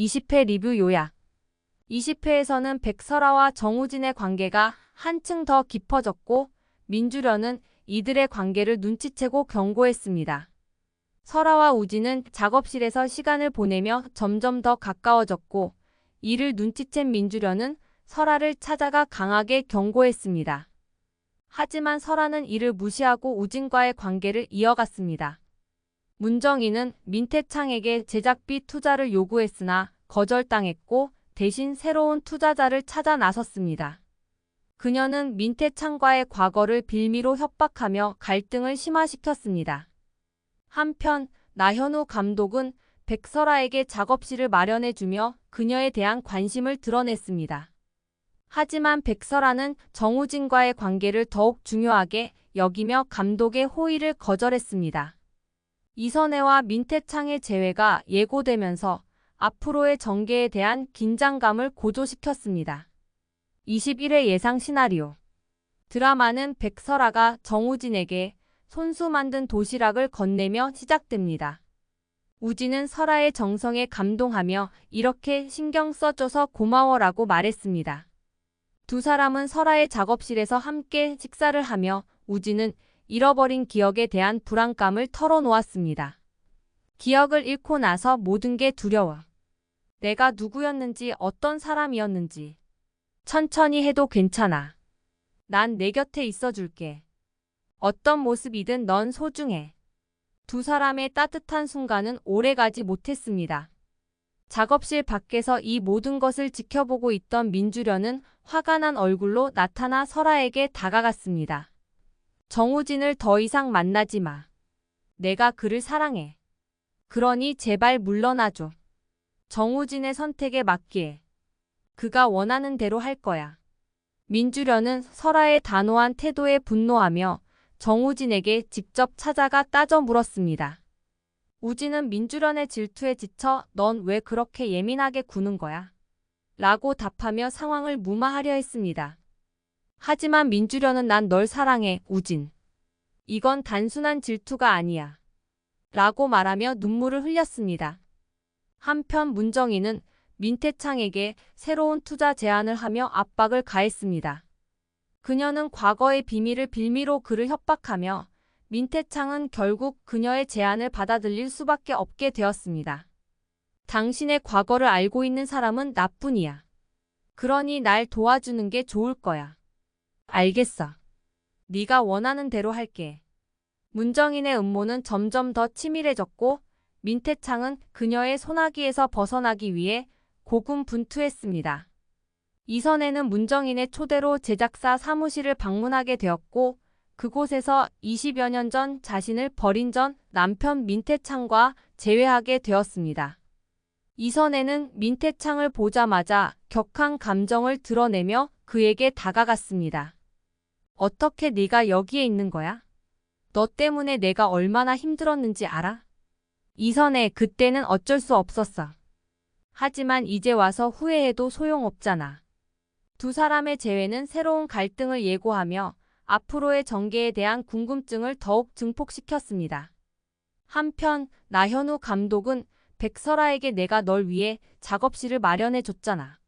20회 리뷰 요약 20회에서는 백설아와 정우진의 관계가 한층 더 깊어졌고 민주련은 이들의 관계를 눈치채고 경고했습니다. 설아와 우진은 작업실에서 시간을 보내며 점점 더 가까워졌고 이를 눈치챈 민주련은 설아를 찾아가 강하게 경고했습니다. 하지만 설아는 이를 무시하고 우진과의 관계를 이어갔습니다. 문정희는 민태창에게 제작비 투자를 요구했으나 거절당했고 대신 새로운 투자자를 찾아 나섰습니다. 그녀는 민태창과의 과거를 빌미로 협박하며 갈등을 심화시켰습니다. 한편 나현우 감독은 백설아에게 작업실을 마련해주며 그녀에 대한 관심을 드러냈습니다. 하지만 백설아는 정우진과의 관계를 더욱 중요하게 여기며 감독의 호의를 거절했습니다. 이선혜와 민태창의 재회가 예고되면서 앞으로의 전개에 대한 긴장감을 고조시켰습니다. 21회 예상 시나리오 드라마는 백설아가 정우진에게 손수 만든 도시락을 건네며 시작됩니다. 우진은 설아의 정성에 감동하며 이렇게 신경 써줘서 고마워라고 말했습니다. 두 사람은 설아의 작업실에서 함께 식사를 하며 우진은 잃어버린 기억에 대한 불안감을 털어놓았습니다. 기억을 잃고 나서 모든 게 두려워. 내가 누구였는지 어떤 사람이었는지. 천천히 해도 괜찮아. 난 내 곁에 있어줄게. 어떤 모습이든 넌 소중해. 두 사람의 따뜻한 순간은 오래가지 못했습니다. 작업실 밖에서 이 모든 것을 지켜보고 있던 민주련은 화가 난 얼굴로 나타나 설아에게 다가갔습니다. 정우진을 더 이상 만나지 마. 내가 그를 사랑해. 그러니 제발 물러나줘. 정우진의 선택에 맞기에. 그가 원하는 대로 할 거야. 민주련은 설아의 단호한 태도에 분노하며 정우진에게 직접 찾아가 따져 물었습니다. 우진은 민주련의 질투에 지쳐 넌 왜 그렇게 예민하게 구는 거야? 라고 답하며 상황을 무마하려 했습니다. 하지만 민주련은 난 널 사랑해, 우진. 이건 단순한 질투가 아니야. 라고 말하며 눈물을 흘렸습니다. 한편 문정희는 민태창에게 새로운 투자 제안을 하며 압박을 가했습니다. 그녀는 과거의 비밀을 빌미로 그를 협박하며 민태창은 결국 그녀의 제안을 받아들일 수밖에 없게 되었습니다. 당신의 과거를 알고 있는 사람은 나뿐이야. 그러니 날 도와주는 게 좋을 거야. 알겠어. 네가 원하는 대로 할게. 문정인의 음모는 점점 더 치밀해졌고 민태창은 그녀의 소나기에서 벗어나기 위해 고군분투했습니다. 이선에는 문정인의 초대로 제작사 사무실을 방문하게 되었고 그곳에서 20여 년 전 자신을 버린 전 남편 민태창과 재회하게 되었습니다. 이선에는 민태창을 보자마자 격한 감정을 드러내며 그에게 다가갔습니다. 어떻게 네가 여기에 있는 거야? 너 때문에 내가 얼마나 힘들었는지 알아? 이선에 그때는 어쩔 수 없었어. 하지만 이제 와서 후회해도 소용없잖아. 두 사람의 재회는 새로운 갈등을 예고하며 앞으로의 전개에 대한 궁금증을 더욱 증폭시켰습니다. 한편 나현우 감독은 백설아에게 내가 널 위해 작업실을 마련해 줬잖아.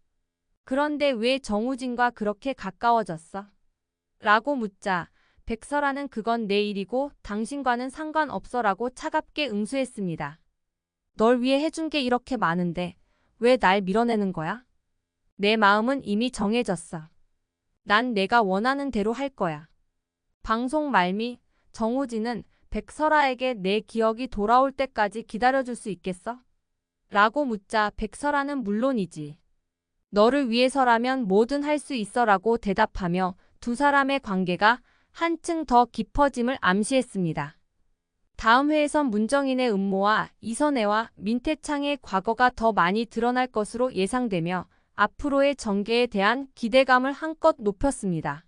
그런데 왜 정우진과 그렇게 가까워졌어? 라고 묻자 백설아는 그건 내 일이고 당신과는 상관없어라고 차갑게 응수했습니다. 널 위해 해준 게 이렇게 많은데 왜 날 밀어내는 거야? 내 마음은 이미 정해졌어. 난 내가 원하는 대로 할 거야. 방송 말미 정우진은 백설아에게 내 기억이 돌아올 때까지 기다려줄 수 있겠어? 라고 묻자 백설아는 물론이지. 너를 위해서라면 뭐든 할 수 있어라고 대답하며 두 사람의 관계가 한층 더 깊어짐을 암시했습니다. 다음 회에선 문정인의 음모와 이선혜와 민태창의 과거가 더 많이 드러날 것으로 예상되며 앞으로의 전개에 대한 기대감을 한껏 높였습니다.